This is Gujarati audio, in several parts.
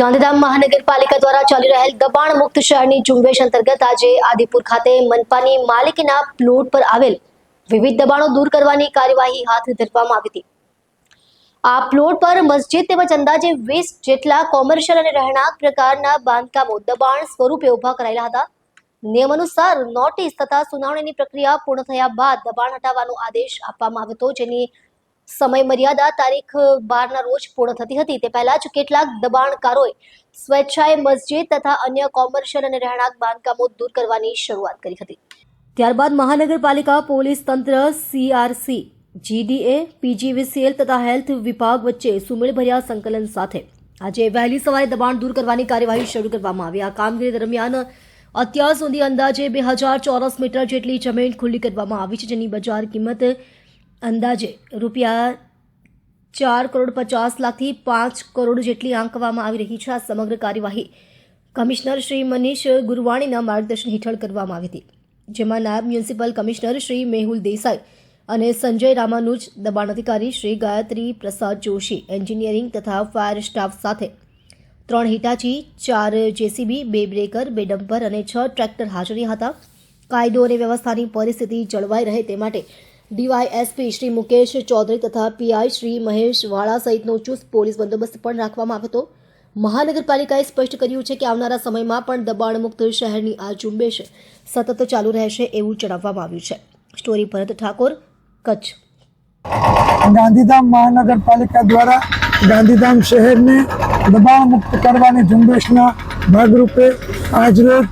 ગાંધીધામ મહાનગરપાલિકા દ્વારા ચાલી રહેલ દબાણ મુક્ત શહેરની ઝુંબેશ અંતર્ગત આજે આદિપુર ખાતે મનપાની માલિકીના પ્લોટ પર આવેલ વિવિધ દબાણો દૂર કરવાની કાર્યવાહી હાથ ધરવામાં આવી હતી. આ પ્લોટ પર મસ્જિદ તેમજ અંદાજે વીસ જેટલા કોમર્શિયલ અને રહેણાંક પ્રકારના બાંધકામો દબાણ સ્વરૂપે ઊભા કરાયેલા હતા. નિયમ અનુસાર નોટિસ તથા સુનાવણીની પ્રક્રિયા પૂર્ણ થયા બાદ દબાણ હટાવવાનો આદેશ આપવામાં આવ્યો હતો, જેની સમય મર્યાદા તારીખ બારના રોજ પૂર્ણ થતી હતી. તે પહેલા જ કેટલાક દબાણકારોએ સ્વેચ્છાએ મસ્જિદ તથા અન્ય કોમર્શિયલ અને રહેણાંક બાંધકામો દૂર કરવાની શરૂઆત કરી હતી. ત્યારબાદ મહાનગરપાલિકા પોલીસ તંત્ર સીઆરસી જીડીએ પીજીવીસીએલ તથા હેલ્થ વિભાગ વચ્ચે સુમેળભર્યા સંકલન સાથે આજે વહેલી સવારે દબાણ દૂર કરવાની કાર્યવાહી શરૂ કરવામાં આવી. આ કામગીરી દરમિયાન અત્યાર સુધી અંદાજે બે હજાર ચોરસ મીટર જેટલી જમીન ખુલ્લી કરવામાં આવી છે, જેની બજાર કિંમત અંદાજે રૂપિયા ચાર કરોડ પચાસ લાખથી પાંચ કરોડ જેટલી આંકવામાં આવી રહી છે આ સમગ્ર કાર્યવાહી. કમિશનર શ્રી મનીષ ગુરવાણીના માર્ગદર્શન હેઠળ કરવામાં આવી હતી, જેમાં નાયબ મ્યુનિસિપલ કમિશનર શ્રી મેહુલ દેસાઈ અને સંજય રામાનુજ, દબાણ અધિકારી શ્રી ગાયત્રી પ્રસાદ જોશી, એન્જિનિયરિંગ તથા ફાયર સ્ટાફ સાથે ત્રણ હિટાચી, ચાર જેસીબી, બે બ્રેકર, બે ડમ્પર અને છ ટ્રેક્ટર હાજર હતા. કાયદો અને વ્યવસ્થાની પરિસ્થિતિ જળવાઈ રહે તે માટે ડીવાયએસપી શ્રી મુકેશ ચૌધરી તથા પીઆઈ શ્રી મહેશ વાળા સહિતનો ચુસ્ત પોલીસ બંદોબસ્ત પણ રાખવામાં આવ્યો હતો. મહાનગરપાલિકાએ સ્પષ્ટ કર્યું છે કે આવનારા સમયમાં પણ દબાણ મુક્ત શહેરની આ ઝુંબેશ સતત ચાલુ રહેશે એવું જણાવવામાં આવ્યું છે. સ્ટોરી ભરત ઠાકોર, કચ્છ. ગાંધીધામ મહાનગરપાલિકા દ્વારા ગાંધીધામ શહેરને દબાણ મુક્ત કરવાની ઝુંબેશના ભાગરૂપે આજરોજ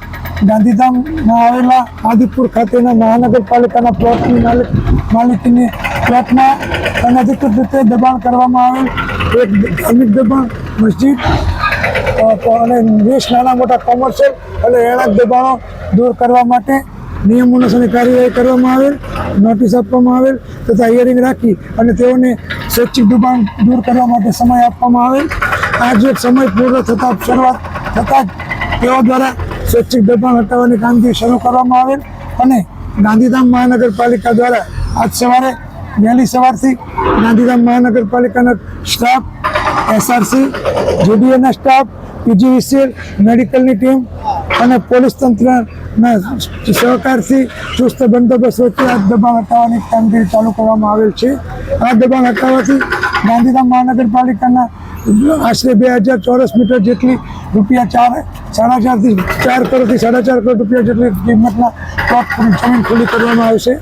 ગાંધીધામમાં આવેલા આદિપુર ખાતેના મહાનગરપાલિકાના પ્લોટની માલિક માલિકીની પ્લોટમાં અનધિકૃત રીતે દબાણ કરવામાં આવેલ. એક ધાર્મિક દબાણ, મસ્જિદ અને વીસ નાના મોટા કોમર્શિયલ અને એણાક દબાણો દૂર કરવા માટે નિયમ અનુસારની કાર્યવાહી કરવામાં આવેલ, નોટિસ આપવામાં આવેલ તથા હિયરિંગ રાખી અને તેઓને સ્વૈચ્છિક દબાણ દૂર કરવા માટે સમય આપવામાં આવેલ. આજે સમય પૂર્ણ થતાં શરૂઆત થતાં જ તેઓ દ્વારા સ્વૈચ્છિક દબાણ હટાવવાની કામગીરી શરૂ કરવામાં આવેલ અને ગાંધીધામ મહાનગરપાલિકા દ્વારા આજ સવારે વહેલી સવારથી ગાંધીધામ મહાનગરપાલિકાના સ્ટાફ એસઆરસી જીડીએના સ્ટાફ પીજીવીસીએલ મેડિકલની ટીમ અને પોલીસ તંત્રના સહકારથી ચુસ્ત બંદોબસ્ત વચ્ચે આ દબાણ હટાવવાની કામગીરી ચાલુ કરવામાં આવેલ છે. આ દબાણ હટાવવાથી ગાંધીધામ મહાનગરપાલિકાના આશરે બે હજાર ચોરસ મીટર જેટલી રૂપિયા ચાર સાડા ચારથી, ચાર કરોડથી સાડા ચાર કરોડ રૂપિયા જેટલી કિંમતના જમીન ખુલ્લી કરવામાં આવશે.